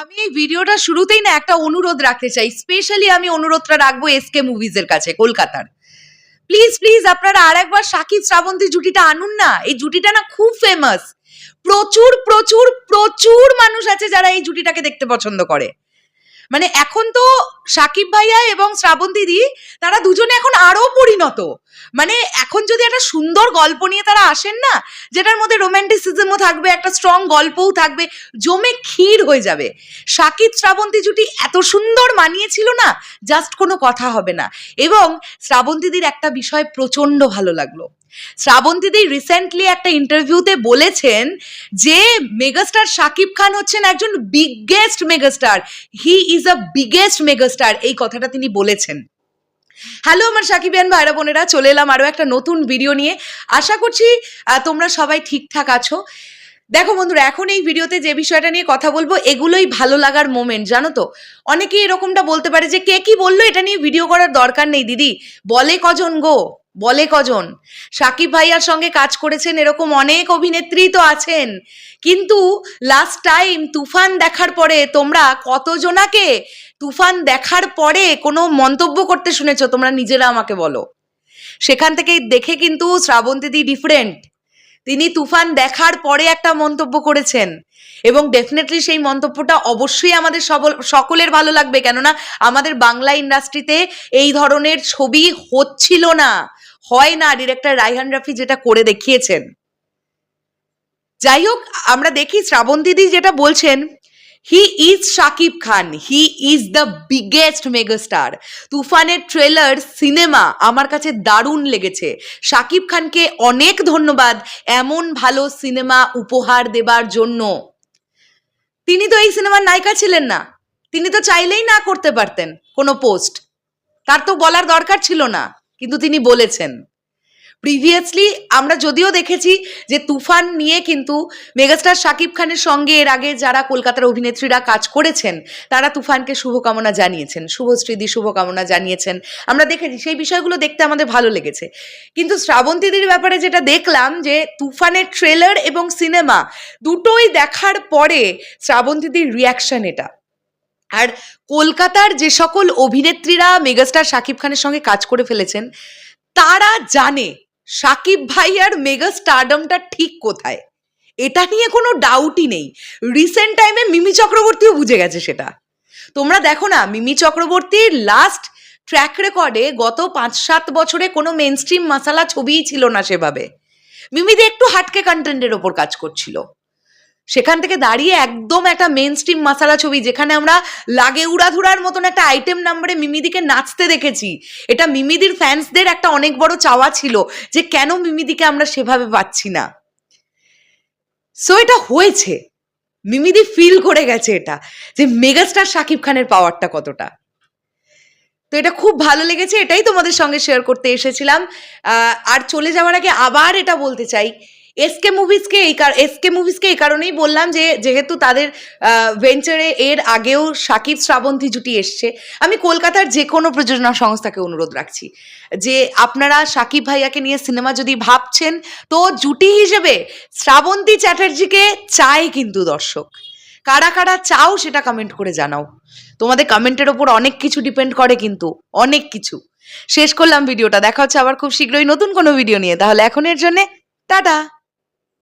আমি এই ভিডিওটা শুরুতেই না একটা অনুরোধ রাখতে চাই। স্পেশালি আমি অনুরোধটা রাখব এসকে মুভিজের কাছে, কলকাতার। প্লিজ প্লিজ আপনারা আর একবার শাকিব শ্রাবন্তী জুটিটা আনুন না। এই জুটিটা না খুব ফেমাস প্রচুর প্রচুর প্রচুর মানুষ আছে যারা এই জুটিটাকে দেখতে পছন্দ করে। মানে এখন তো সাকিব ভাইয়া এবং শ্রাবন্তী দি, তারা দুজনে এখন আরও পরিণত মানে এখন যদি একটা সুন্দর গল্প নিয়ে তারা আসেন না, যেটার মধ্যে রোম্যান্টিসিজমও থাকবে, একটা স্ট্রং গল্পও থাকবে, জমে ক্ষীর হয়ে যাবে। সাকিব শ্রাবন্তী জুটি এত সুন্দর মানিয়েছিল না জাস্ট কোনো কথা হবে না। এবং শ্রাবন্তীদির একটা বিষয় প্রচণ্ড ভালো লাগল। শ্রাবন্তীদি রিসেন্টলি একটা ইন্টারভিউতে বলেছেন যে, মেগাস্টার শাকিব খান হচ্ছেন একজন biggest megastar he is a biggest megastar এই কথাটা তিনি বলেছেন। হ্যালো আমার সাকিবিয়ান ভাইরা বোনেরা, চলে এলাম আরও একটা নতুন ভিডিও নিয়ে। আশা করছি তোমরা সবাই ঠিকঠাক আছো। দেখো বন্ধুরা, এখন এই ভিডিওতে যে বিষয়টা নিয়ে কথা বলব, এগুলোই ভালো লাগার মোমেন্ট জানো তো? অনেকেই এরকমটা বলতে পারে যে, কে কি বলল? এটা নিয়ে ভিডিও করার দরকার নেই, দিদি। বলে কজন গো? বলে কজন? সাকিব ভাইয়ার সঙ্গে কাজ করেছেন এরকম অনেক অভিনেত্রী তো আছেন। কিন্তু লাস্ট টাইম তুফান দেখার পরে তোমরা কতজনাকে তুফান দেখার পরে কোনো মন্তব্য করতে শুনেছ? তোমরা নিজেরা আমাকে বলো। সেখান থেকে দেখে কিন্তু শ্রাবন্তীদি ডিফারেন্ট তিনি তুফান দেখার পরে একটা মন্তব্য করেছেন। এবং ডেফিনেটলি সেই মন্তব্যটা অবশ্যই আমাদের সবল সকলের ভালো লাগবে। কেননা আমাদের বাংলা ইন্ডাস্ট্রিতে এই ধরনের ছবি হচ্ছিল না। হয় না ডিরেক্টর রাইহান রাফি যেটা করে দেখিয়েছেন। যাই হোক আমরা দেখি শ্রাবন্তীদি যেটা বলছেন he is Shakib Khan he is the biggest megastar তুফানের ট্রেলার সিনেমা আমার কাছে দারুণ লেগেছে। শাকিব খানকে অনেক ধন্যবাদ এমন ভালো সিনেমা উপহার দেবার জন্য। তিনি তো এই সিনেমার নায়িকা ছিলেন না। তিনি তো চাইলেই না করতে পারতেন কোনো পোস্ট তার তো বলার দরকার ছিল না। কিন্তু তিনি বলেছেন। প্রিভিয়াসলি আমরা যদিও দেখেছি যে তুফান নিয়ে কিন্তু মেগাস্টার শাকিব খানের সঙ্গে এর আগে যারা কলকাতার অভিনেত্রীরা কাজ করেছেন, তারা তুফানকে শুভকামনা জানিয়েছেন, শুভশ্রীদি শুভকামনা জানিয়েছেন। আমরা দেখেছি, সেই বিষয়গুলো দেখতে আমাদের ভালো লেগেছে। কিন্তু শ্রাবন্তীদির ব্যাপারে যেটা দেখলাম যে তুফানের ট্রেলার এবং সিনেমা দুটোই দেখার পরে শ্রাবন্তীদির রিয়াকশন এটা। আর কলকাতার যে সকল অভিনেত্রীরা মেগাস্টার শাকিব খানের সঙ্গে কাজ করে ফেলেছেন, তারা জানে সাকিব ভাইয়ার মেগা স্টারডমটা ঠিক কোথায়। এটা নিয়ে কোনো ডাউটই নেই। রিসেন্ট টাইমে মিমি চক্রবর্তীও বুঝে গেছে সেটা। তোমরা দেখো না, মিমি চক্রবর্তীর লাস্ট ট্র্যাক রেকর্ডে গত পাঁচ সাত বছরে কোনো মেন স্ট্রিম মাসালা ছবিই ছিল না সেভাবে। মিমিদি একটু হাটকে কন্টেন্টের ওপর কাজ করছিল। সেখান থেকে দাঁড়িয়ে একদম একটা মেন স্ট্রিম মাসালা ছবি যেখানে আমরা লাগে উড়াধুরার মতন একটা আইটেম নাম্বারে মিমিদিকে নাচতে দেখেছি। এটা মিমিদির ফ্যান্সদের একটা অনেক বড় চাওয়া ছিল যে কেন মিমিদিকে আমরা সেভাবে পাচ্ছি না। সো এটা হয়েছে। মিমিদি ফিল করে গেছে এটা যে মেগাস্টার শাকিব খানের পাওয়ারটা কতটা। তো এটা খুব ভালো লেগেছে, এটাই তোমাদের সঙ্গে শেয়ার করতে এসেছিলাম। আর চলে যাওয়ার আগে আবার এটা বলতে চাই এসকে মুভিজকে এই এসকে মুভিজকে এই কারণেই বললাম যে, যেহেতু তাদের ভেঞ্চারে এর আগেও সাকিব শ্রাবন্তী জুটি এসছে, আমি কলকাতার যে কোনো প্রযোজনা সংস্থাকে অনুরোধ রাখছি যে, আপনারা সাকিব ভাইয়াকে নিয়ে সিনেমা যদি ভাবছেন, তো জুটি হিসেবে শ্রাবন্তী চ্যাটার্জিকে চায় কিন্তু দর্শক। কারা কারা চাও সেটা কমেন্ট করে জানাও। তোমাদের কমেন্টের ওপর অনেক কিছু ডিপেন্ড করে কিন্তু, অনেক কিছু। শেষ করলাম ভিডিওটা, দেখা হচ্ছে আবার খুব শীঘ্রই নতুন কোনো ভিডিও নিয়ে। তাহলে এখনের জন্যে টাটা!